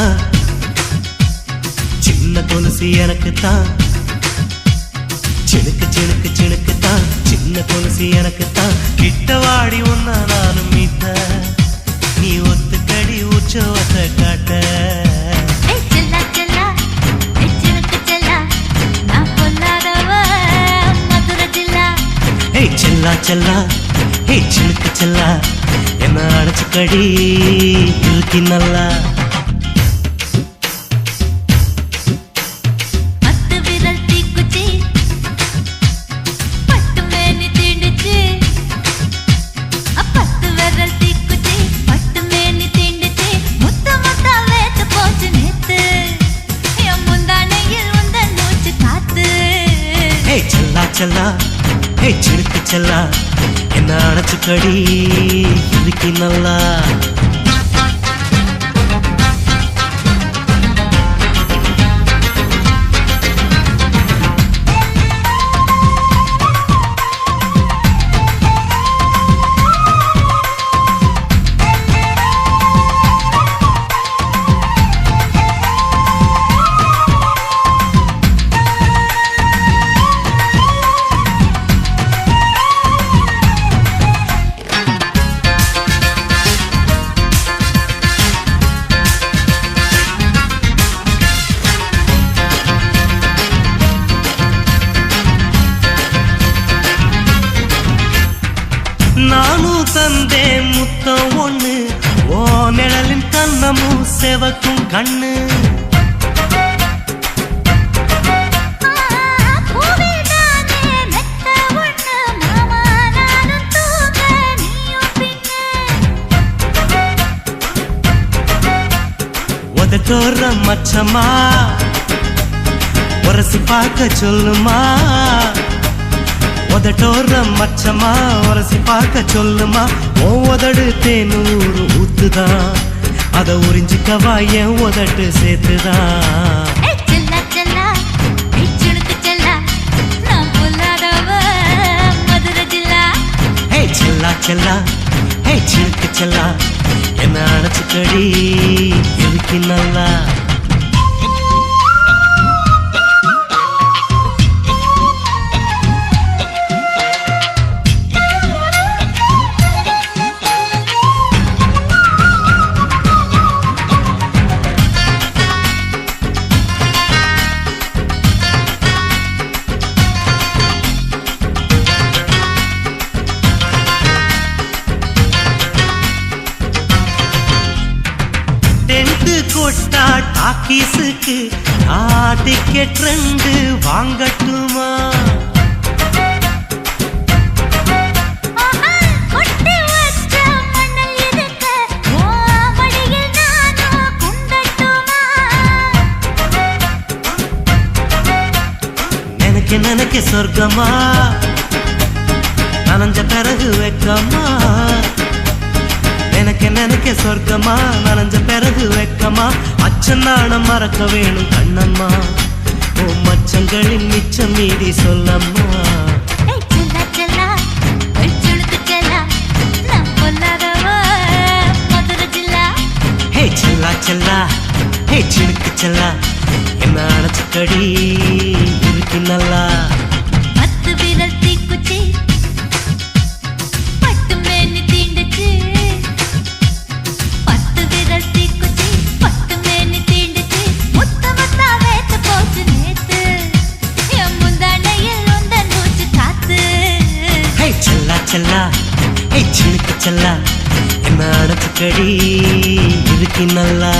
தான். சின்ன கொலுசு எனக்கு தான். சிணுக்கு சிணுக்கு சிணுக்கு தான். சின்ன கொலுசு எனக்கு தான். கிட்ட வாடி உன்னா நானும் மீட்ட நீ ஒத்துக்கடி உற்சவத்தை காட்ட செல்லா செல்லா. சினுக்கு செல்லா. நான் பொல்லாதவ மதுரை ஜில்லா ஏய் அடைச்சுக்கடி இதுக்கு நல்லா உதட்டோர மச்சமா? உரசி பார்க்க சொல்லுமா? உதட்டோர மச்சமா? உரசி பார்க்க சொல்லுமா? ஓ உதடு தேனூறு ஊத்துதான் அத உறிஞ்சிக்கவா? என் உதட்டு சேர்த்துதான் செல்லா செல்லா. ஹே சிலுக்கு செல்லா. என்ன அழைச்சிட்டடி எதுக்கு நல்லா டாக்கீஸுக்கு டிக்கெட் ரெண்டு வாங்கட்டுமா? எனக்கு நினைக்க சொர்க்கமா? நனைஞ்ச பிறகு வெக்கமா? நினைக்க சொர்க்கமா? நனைஞ்ச பிறகு வெக்கமா? அச்சன் நாணம் மறக்க வேணும் கண்ணம்மா. ஓ மச்சங்களின் மிச்சம் மீறி சொல்லம்மா. ஹே செல்லா செல்லா ஹே சினுக்கு செல்லா என்ன அணைச்சுக்கடி இருக்கு நல்லா. செல்லா. என்ன அடைச்சு கடி? இருக்கு நல்லா.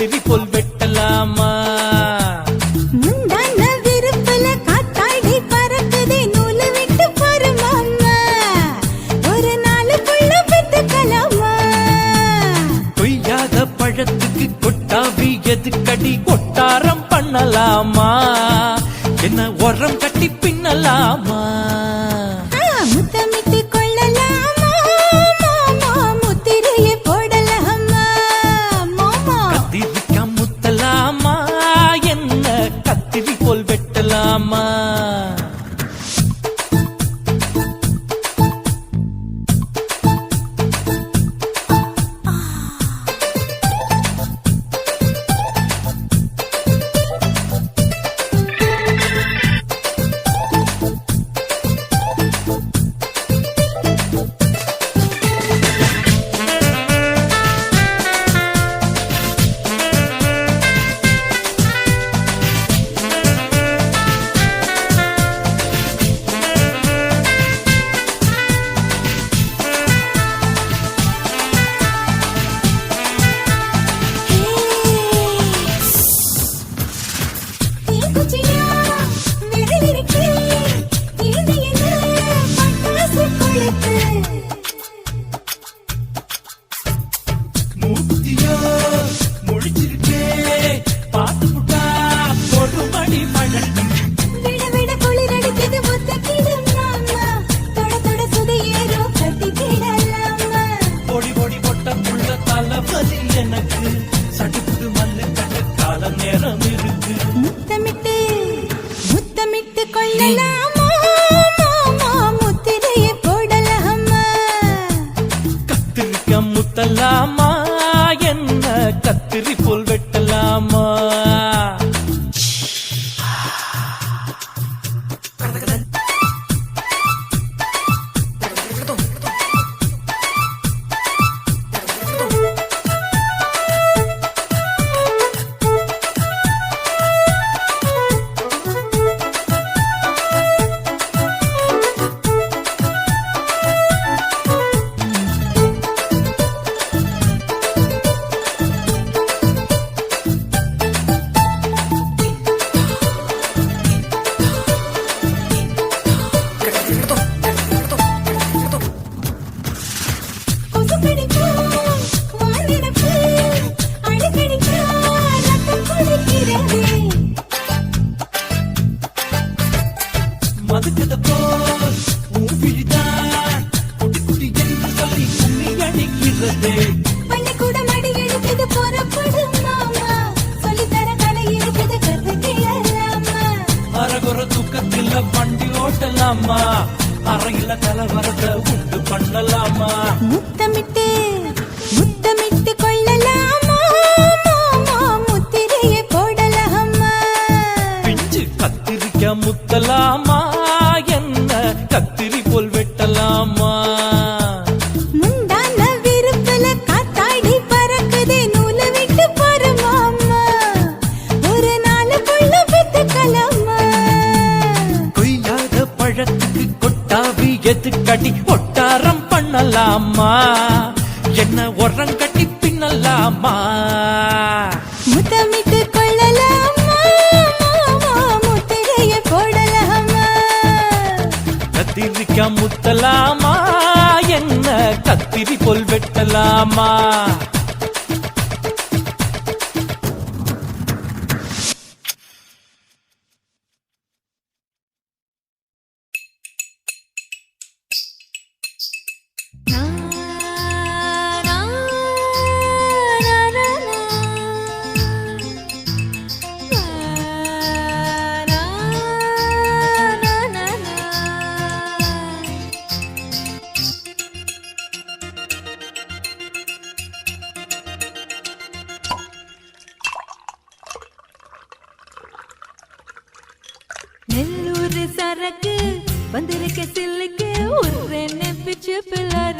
கத்திரி போல் Sleeping எதுக்கடி ஒட்டாரம் பண்ணலாமா? என்ன உரம் கட்டி பின்னலாமா? முத்தமிட்டு கொள்ளலாமா? முத்திரைய போடலாமா? கத்திரிக்கா முத்தலாமா? என்ன கத்திரி பொல் வெட்டலாமா? உறக்கு வந்திருக்க சில்லுக்கு உர்றேன்னு பிச்சு பிள்ளை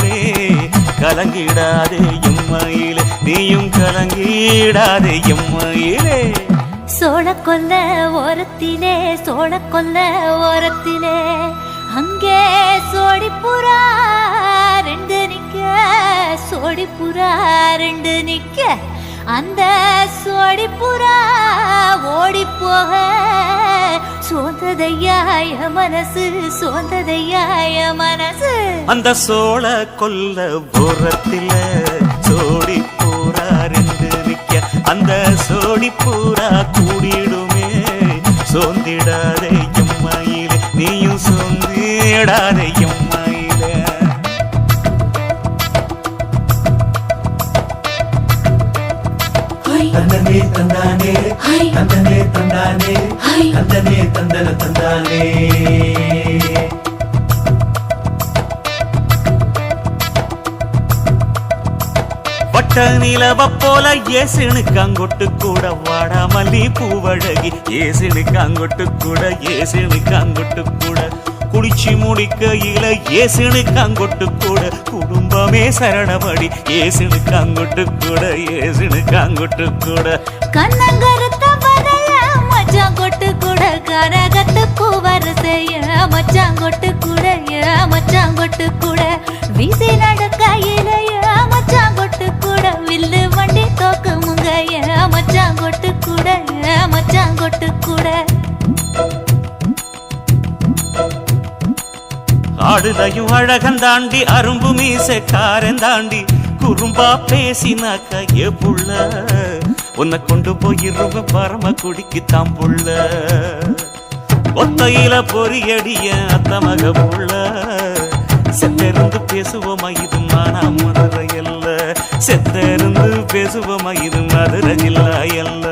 கலங்கிடாதே எம்மையிலே. நீயும் கலங்கிடாதே எம்மையிலே. சோழ கொல்ல ஓரத்திலே சோழ கொல்ல ஓரத்திலே. அங்கே சோடிப்புறா ரெண்டு நிக்க சோடிப்புறா ரெண்டு நிக்க. அந்த சோடிப்புறா ஓடி போக சோந்ததையாய மனசு சோந்ததையாய மனசு. அந்த சோழ கொல்ல போரத்தில சோடி பூரா ரெண்டு நிக்க. அந்த சோடி பூரா கூடிடுமே சோந்திடாதே எம்மையிலே. நீயும் சோந்திடாதே எம்மையிலே. தந்தனே தந்தானே. தந்தனே தந்தானே. தந்தனே தந்தன தந்தானே. வட்ட நிலவ போல ஏசுனுக்கு அங்கொட்டு கூட வாடா மல்லி பூவழகி ஏசுனுக்கு அங்கொட்டு கூட ஏசுனுக்கு அங்கொட்டு கூட. குளிச்சு முடிக்கையில ஏசுனுக்கு அங்கொட்டு கூட. குடும்பமே சரணமடி ஏசுனுக்கு அங்கொட்டு கூட ஏசுனுக்கு அங்கொட்டு கூட கண்ணங்கருத்த வரைய மச்சாங்கொட்டு கூட கரகத்து பூவரசைய மச்சான் கொட்டு கூட ஏ மச்சான் கூட வீசி நடக்க இலைய மச்சாங்கொட்டு கூட வில்லு வண்டி தோக்குமுங்க ஏ மச்சாங்கொட்டு கூட ஏ மச்சான் ஆடுதையும் அழகன் தாண்டி அரும்பு மீசக்காரன் தாண்டி குறும்பா பேசினாக்க ஏ புள்ள உன்னை கொண்டு போயிருவ பரம குடிக்கு தாம் புள்ள. ஒத்தையில பொறியடிய அத்த மக புள்ள. செத்திருந்து பேசுவோமா இது மானா மதுரை அல்ல. செத்திருந்து பேசுவோமா இது மதுரை இல்ல